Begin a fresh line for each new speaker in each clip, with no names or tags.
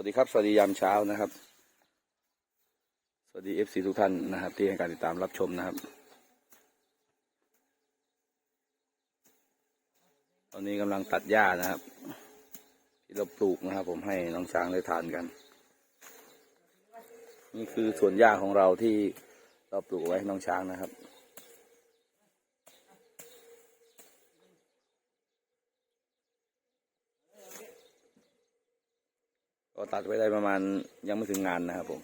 วัสดีครับ สวัสดียามเช้านะครับ สวัสดีเอฟซีทุกท่านนะครับ ที่ให้การติดตามรับชมนะครับ ตอนนี้กำลังตัดหญ้านะครับ ที่เราปลูกนะครับ ผมให้น้องช้างได้ทานกัน นี่คือสวนหญ้าของเราที่เราปลูกไว้ให้น้องช้างนะครับ ก็ตัดไว้ได้ประมาณยังไม่ถึงงานนะครับผม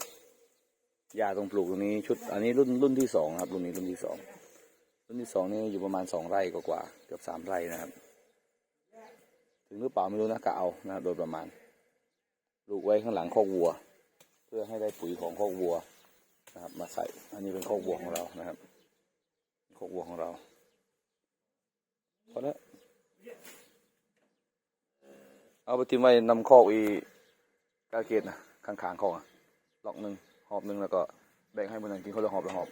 หญ้าตรงปลูกตรงนี้ชุด อันนี้รุ่นรุ่นที่สองครับ รุ่นนี้รุ่นที่สองรุ่นที่สองนี่อยู่ประมาณสองไร่กว่าเกือบสามไร่นะครับ ถึงหรือเปล่าไม่รู้นะกะเอานะโดยประมาณปลูกไว้ข้างหลังคอกวัว เพื่อให้ได้ปุ๋ยของคอกวัวนะครับ มาใส่ อันนี้เป็นคอกวัวของเรานะครับคอกวัวของเราพอแล้วเอาไปทิ้งไว้นำคอกอี กาเกตนะข้างๆเขาอะหลอกหนึ่งหอบหนึ่งแล้วก็แบ่งให้มันนั่งกินคนละหอบละหอบ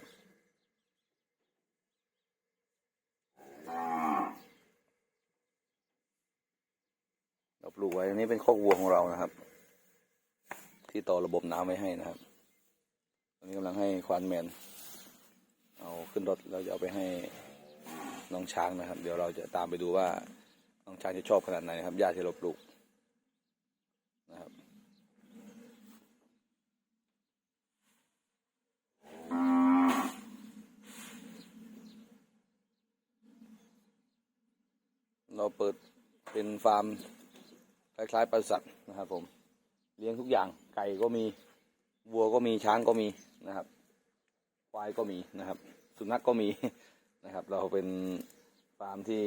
เราปลูกไว้อันนี้เป็นคอกวัวของเรานะครับ ที่ต่อระบบน้ำไว้ให้นะครับ ตอนนี้กำลังให้ควานแมน เอาขึ้นรถเราจะเอาไปให้น้องช้างนะครับ เดี๋ยวเราจะตามไปดูว่าน้องช้างจะชอบขนาดไหนนะครับหญ้าที่เราปลูกนะครับ เราเปิดเป็นฟาร์มคล้ายๆปศุสัตว์นะครับผมเลี้ยงทุกอย่างไก่ก็มีวัวก็มีช้างก็มีนะครับควายก็มีนะครับ สุนัขกก็มีนะครับ เราเป็นฟาร์มที่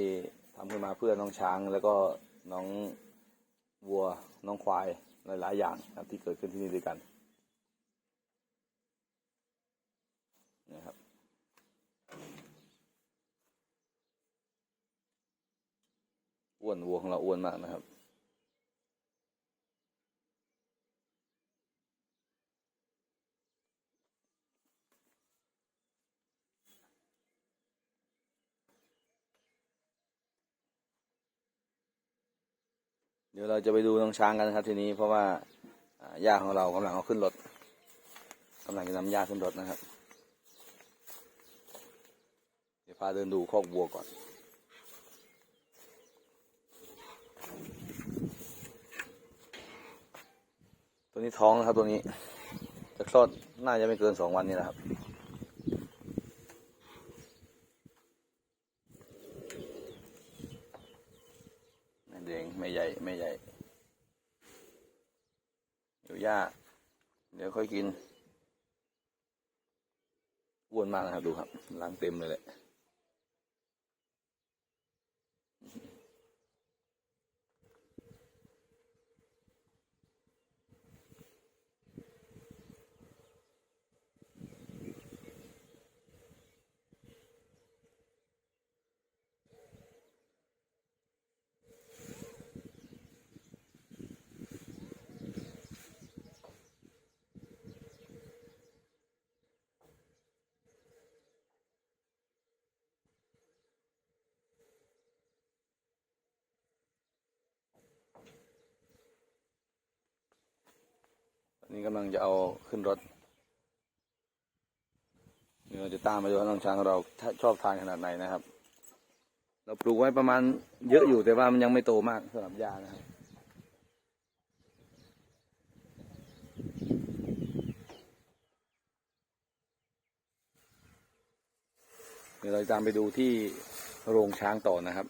ทำขึ้นมาเพื่อน้องช้างแล้วก็น้องวัวน้องควายหลายๆ อย่างนะครับที่เกิดขึ้นที่นี่ด้วยกันนะครับ อ้วนวัวของเราอ้วนมากนะครับ เดี๋ยวเราจะไปดูน้องช้างกันนะครับทีนี้เพราะว่าหญ้าของเรากำลังเอาขึ้นรถกำลังจะนำหญ้าขึ้นรถนะครับ เดี๋ยวพาเดินดูคอกวัวก่อน ตัวนี้ท้องนะครับตัวนี้ จะคลอดน่าจะไม่เกินสองวันนี้นะครับไม่แดงไม่ใหญ่ไม่ใหญ่เดี๋ยวยาเดี๋ยวค่อยกินอ้วนมากนะครับดูครับล้างเต็มเลยแหละ นนี้กำลังจะเอาขึ้นรถเดี๋ยวเราจะตามไปดูว่าน้องช้างเราชอบทานขนาดไหนนะครับ เราปลูกไว้ประมาณเยอะอยู่แต่ว่ามันยังไม่โตมากสำหรับยานะครับเดี๋ยวเราจะตามไปดูที่โรงช้างต่อนะครับ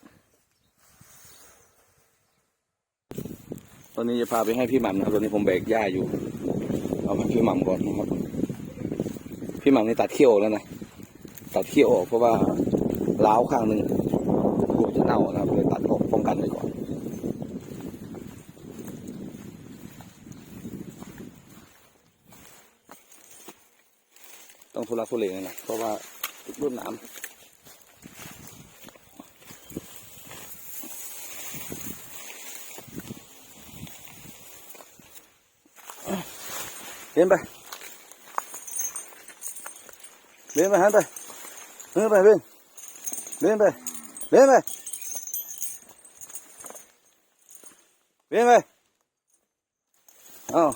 ตอนนี้จะพาไปให้พี่หม่ำนะครับตอนนี้ผมแบกหญ้าอยู่ เอาไปพี่หม่ำก่อนนะครับ พี่หม่ำนี่ตัดเขี้ยวแล้วนะ ตัดเขี้ยวออกเพราะว่าล้าวข้างหนึ่งกลัวจะเน่านะครับเลยตัดออกป้องกันไว้ก่อนต้องทุลักทุเลหน่อยนะเพราะว่ารุ่นน้ำ lên ไป lên ไปหันไป lên ไป lên lên ไป lên ไป lên ไป อ้าว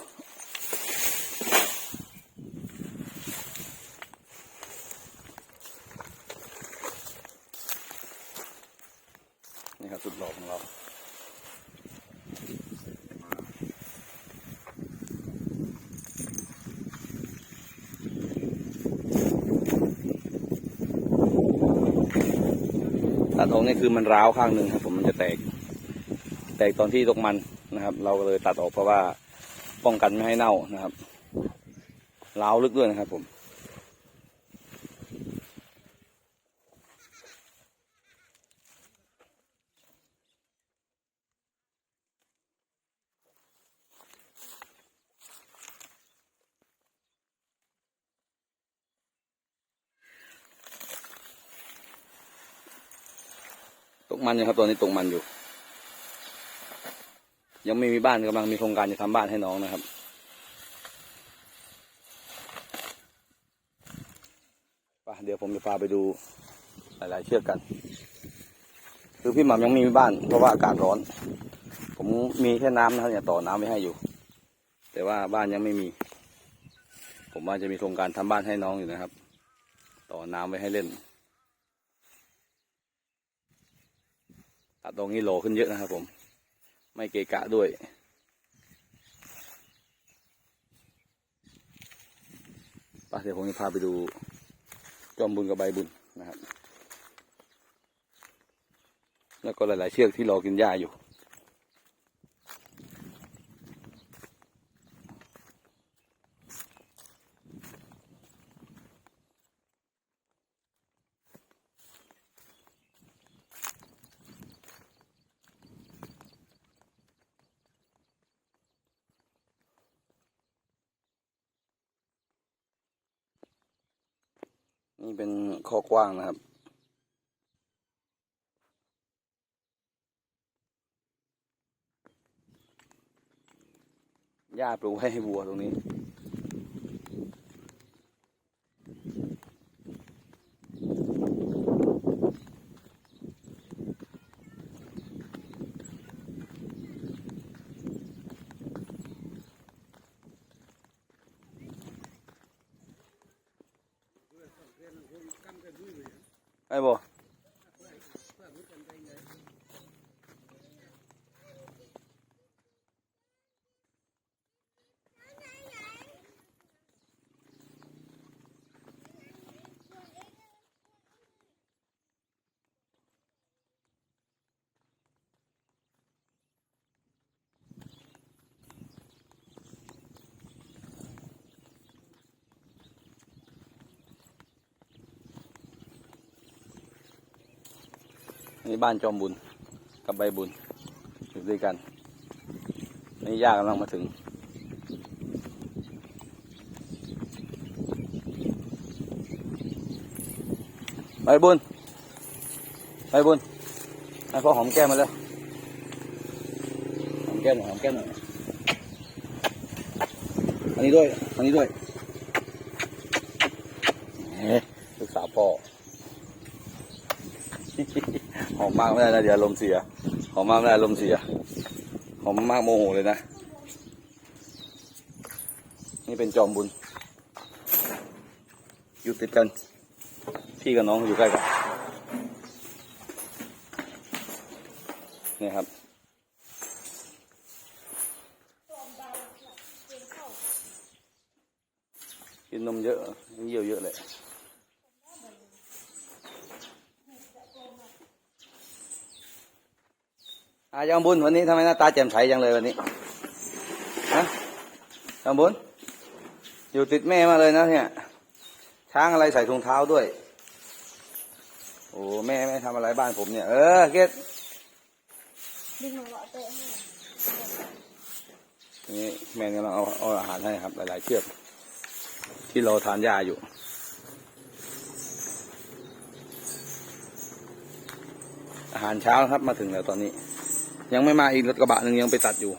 นี่ครับสุดหล่อของเรา ตัดออกนี่คือมันร้าวข้างหนึ่งครับ ผมมันจะแตก แตกตอนที่ตกมันนะครับ เราก็เลยตัดออกเพราะว่าป้องกันไม่ให้เน่านะครับร้าวลึกด้วยนะครับผม กมันอยู่ครับตอนนี้ตกมันอยู่ ยังไม่มีบ้านกำลังมีโครงการจะทำบ้านให้น้องนะครับไปเดี๋ยวผมจะพาไปดูหลาย ๆ เชือกกัน คือพี่หม่ำยังไม่มีบ้าน เพราะว่าอากาศร้อน ผมมีแค่น้ำนะครับเนี่ยต่อน้ำไว้ให้อยู่ แต่ว่าบ้านยังไม่มี ผมว่าจะมีโครงการทำบ้านให้น้องอยู่นะครับ ต่อน้ำไว้ให้เล่น ตรงนี้โหลขึ้นเยอะนะครับผม ไม่เกะกะด้วยปเดี๋ยวผมจะพาไปดูจอมบุญกับใบบุญนะครับ แล้วก็หลาย ๆ เชือกที่รอกินหญ้าอยู่ นี่เป็นข้อกว้างนะครับ หญ้าปลูกไว้ให้วัวตรงนี้ ไนนี้บ้านจอมบุญกับใบบุญอยู่ด้วยกัน นี่ย่ากำลังมาถึง ใบบุญ ใบบุญให้พ่อหอมแก้มมาแล้วหอมแก้มหน่อยหอมแก้มหน่อยอันนี้ด้วย อันนี้ด้วยเฮ้ลูกสาวพ่อ หอมมากไม่ได้นะเดี๋ยวอารมเสีย หอมมากไม่ได้อารมเสีย หอมมากโมโหเลยนะ นี่เป็นจอมบุญ อยู่ติดกัน พี่กับน้องอยู่ใกล้กัน นี่ครับกินนมเยอะเยี่ยวเยอะเลย อาจอมบุญวันนี้ทำไมหน้าตาแจ่มใสจังเลยวันนี้ฮะจอมบุญอยู่ติดแม่มาเลยนะเนี่ย ช้างอะไรใส่ถุงเท้าด้วย โอ้แม่แม่ทำอะไรบ้านผมเนี่ย เออเกด
ดึงหัวเต
นี่แม่กำลังเอาเอาอาหารให้ครับ หลายๆเชือกที่เราทานหญ้าอยู่อาหารเช้าครับมาถึงแล้วตอนนี้ ยังไม่มาอีกรถกระบะหนึ่งยังไปตัดอยู่